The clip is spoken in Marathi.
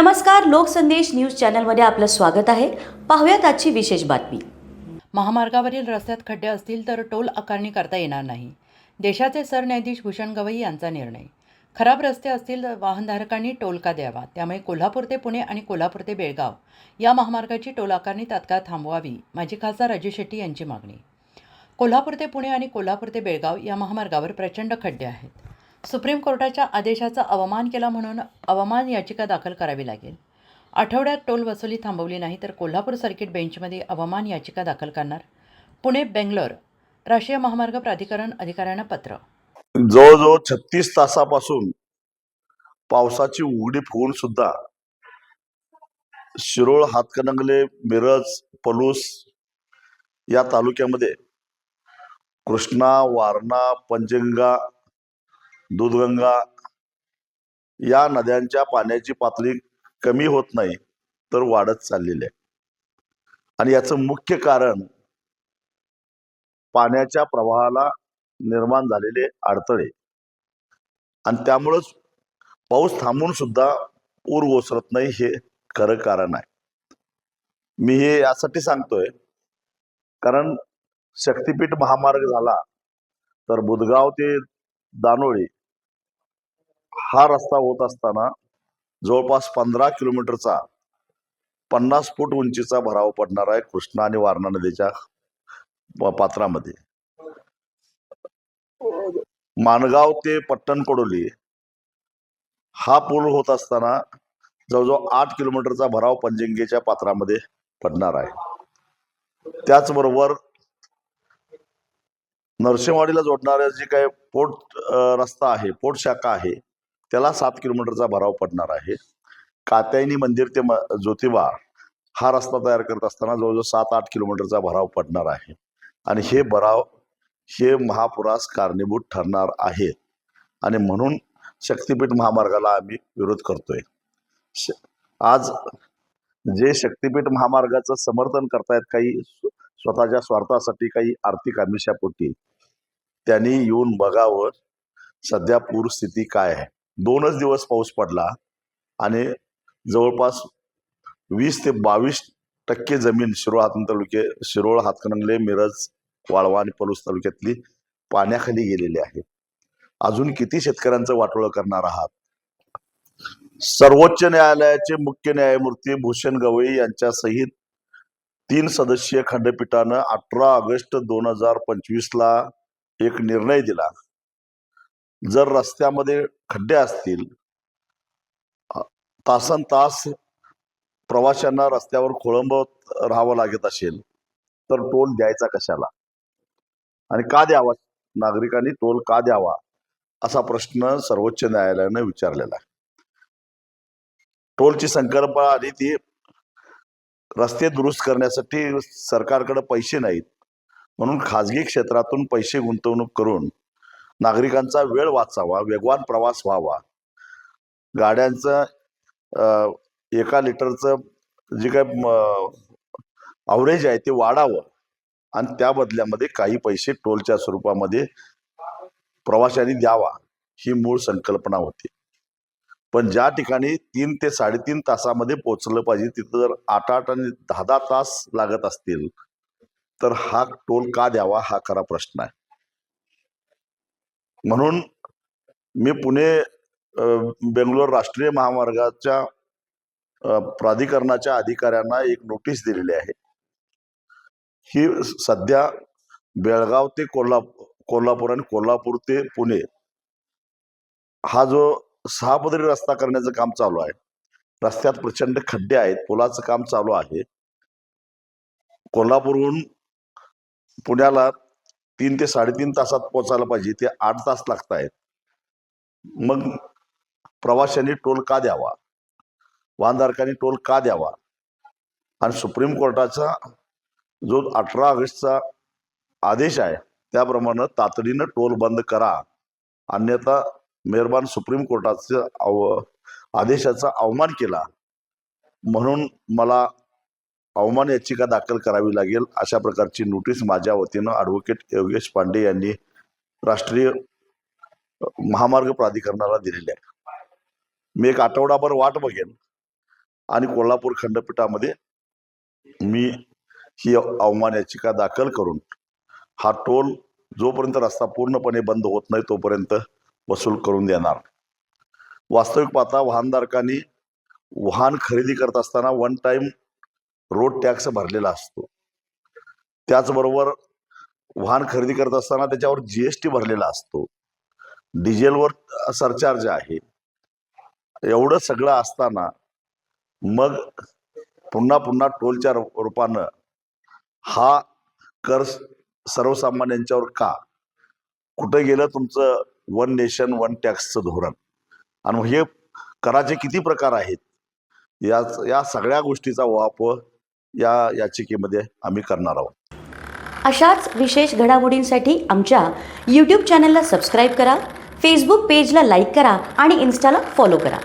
नमस्कार लोकसंदेश न्यूज चॅनलमध्ये आपलं स्वागत आहे. पाहूयात आजची विशेष बातमी. महामार्गावरील रस्त्यात खड्डे असतील तर टोल आकारणी करता येणार नाही. देशाचे सरन्यायाधीश भूषण गवई यांचा निर्णय. खराब रस्ते असतील तर वाहनधारकांनी टोल का द्यावा? त्यामुळे कोल्हापूर ते पुणे आणि कोल्हापूर ते बेळगाव या महामार्गाची टोल आकारणी तात्काळ थांबवावी माजी खासदार राजू शेट्टी यांची मागणी. कोल्हापूर ते पुणे आणि कोल्हापूर ते बेळगाव या महामार्गावर प्रचंड खड्डे आहेत. सुप्रीम कोर्टाच्या आदेशाचा अवमान केला म्हणून अवमान याचिका दाखल करावी लागेल. आठवड्यात टोल वसुली थांबवली नाही तर कोल्हापूर सर्किट बेंचमध्ये अवमान याचिका दाखल करणार. पुणे बेंगलोर राष्ट्रीय महामार्ग प्राधिकरण अधिकाऱ्यांना पत्र. जवळजवळ छत्तीस तासापासून पावसाची उघडी फुगून सुद्धा शिरोळ हातकणंगले मिरज पलूस या तालुक्यामध्ये कृष्णा वारणा पंजंगा दूधगंगा या नद्यांच्या पाण्याची पातळी कमी होत नाही तर वाढत चाललेली आहे. आणि याचं मुख्य कारण पाण्याच्या प्रवाहाला निर्माण झालेले अडथळे. आणि त्यामुळंच पाऊस थांबून सुद्धा पूर ओसरत नाही हे खरं कारण आहे. मी हे यासाठी सांगतोय कारण शक्तीपीठ महामार्ग झाला तर बुधगाव ते दानोळी हा रस्ता होत असताना जवळपास पंधरा किलोमीटरचा पन्नास फूट उंचीचा भराव पडणार आहे कृष्णा आणि वारणा नदीच्या पात्रामध्ये. माणगाव ते पट्टण कडोली हा पूल होत असताना जवळजवळ आठ किलोमीटरचा भराव पंजिंगेच्या पात्रामध्ये पडणार आहे. त्याचबरोबर नरसिंहवाडीला जोडणाऱ्या जे काही पोट रस्ता आहे पोट शाखा आहे त्याला सात किलोमीटरचा भराव पडणार आहे. कात्यायनी मंदिर ते म- ज्योतिबा हा रस्ता तयार करत असताना जवळजवळ सात आठ किलोमीटरचा भराव पडणार आहे. आणि हे भराव हे महापुरास कारणीभूत ठरणार आहेत आणि म्हणून शक्तिपीठ महामार्गाला आम्ही विरोध करतोय. श- आज जे शक्तिपीठ महामार्गाचं समर्थन करतायत काही स्व- स्वतःच्या स्वार्थासाठी काही आर्थिक आमिषापोटी त्यांनी येऊन बघावं सध्या पूरस्थिती काय आहे. दोनच दिवस पाऊस पडला आणि जवळपास वीस ते बावीस टक्के जमीन शिरोळ हात तालुके शिरोळ हातकणंगले मिरज वाळवा आणि पलूस तालुक्यातली पाण्याखाली गेलेली आहे अजून किती शेतकऱ्यांचं वाटोळं करणार आहात? सर्वोच्च न्यायालयाचे मुख्य न्यायमूर्ती भूषण गवई यांच्या सहित तीन सदस्यीय खंडपीठानं अठरा ऑगस्ट दोन हजार पंचवीस ला एक निर्णय दिला. जर रस्त्यामध्ये खड्डे असतील तासन तास प्रवाशांना रस्त्यावर खोळंबत राहावं लागत असेल तर टोल द्यायचा कशाला? आणि का द्यावा? नागरिकांनी टोल का द्यावा? असा प्रश्न सर्वोच्च न्यायालयानं विचारलेला आहे. टोलची संकल्पना आली ती रस्ते दुरुस्त करण्यासाठी सरकारकडे पैसे नाहीत म्हणून खाजगी क्षेत्रातून पैसे गुंतवणूक करून नागरिकांचा वेळ वाचावा वेगवान प्रवास व्हावा. गाड्यांचं एका लिटरचं जे काय अवरेज आहे ते वाढावं. आणि त्या बदल्यामध्ये काही पैसे टोलच्या स्वरूपामध्ये प्रवाशांनी द्यावा ही मूळ संकल्पना होती. पण ज्या ठिकाणी तीन ते साडेतीन तासामध्ये पोहोचलं पाहिजे तिथं जर आठ आठ आणि दहा दहा तास लागत असतील तर हा टोल का द्यावा हा खरा प्रश्न आहे. म्हणून मी पुणे बेंगलोर राष्ट्रीय महामार्गाच्या प्राधिकरणाच्या अधिकाऱ्यांना एक नोटीस दिलेली आहे. ही सध्या बेळगाव ते कोल्हापूर कोल्हापूर आणि कोल्हापूर ते पुणे हा जो सहापदरी रस्ता करण्याचं काम चालू आहे. रस्त्यात प्रचंड खड्डे आहेत पुलाचं काम चालू आहे. कोल्हापूरहून पुण्याला तीन ते साडेतीन तासात पोचायला पाहिजे ते आठ तास लागत आहेत मग प्रवाशांनी टोल का द्यावा? वाहनधारकांनी टोल का द्यावा? आणि सुप्रीम कोर्टाचा जो अठरा ऑगस्टचा आदेश आहे त्याप्रमाणे तातडीनं टोल बंद करा. अन्यथा मेहरबान सुप्रीम कोर्टाचं अव आदेशाचा अवमान केला. म्हणून मला अवमान याचिका दाखल करावी लागेल अशा प्रकारची नोटीस माझ्या वतीनं ॲडव्होकेट योगेश पांडे यांनी राष्ट्रीय महामार्ग प्राधिकरणाला दिलेली आहे. मी एक आठवडाभर वाट बघेन आणि कोल्हापूर खंडपीठामध्ये मी ही अवमान याचिका दाखल करून हा टोल जोपर्यंत रस्ता पूर्णपणे बंद होत नाही तोपर्यंत वसूल करून देणार. वास्तविक पाहता वाहनधारकांनी वाहन खरेदी करत असताना वन टाईम रोड टॅक्स भरलेला असतो. त्याचबरोबर वाहन खरेदी करत असताना त्याच्यावर जीएसटी भरलेला असतो. डिझेलवर सरचार्ज आहे. एवढं सगळं असताना मग पुन्हा पुन्हा टोलच्या रूपानं हा कर सर्वसामान्यांच्यावर का? कुठं गेलं तुमचं वन नेशन वन टॅक्सचं धोरण? आणि हे कराचे किती प्रकार आहेत? या या सगळ्या गोष्टीचा वापर या याचिकेमध्ये आम्ही करणार आहोत. अशाच विशेष घडामोडींसाठी आमच्या यूट्यूब चॅनलला सबस्क्राईब करा फेसबुक पेजला लाईक करा आणि इन्स्टाला फॉलो करा.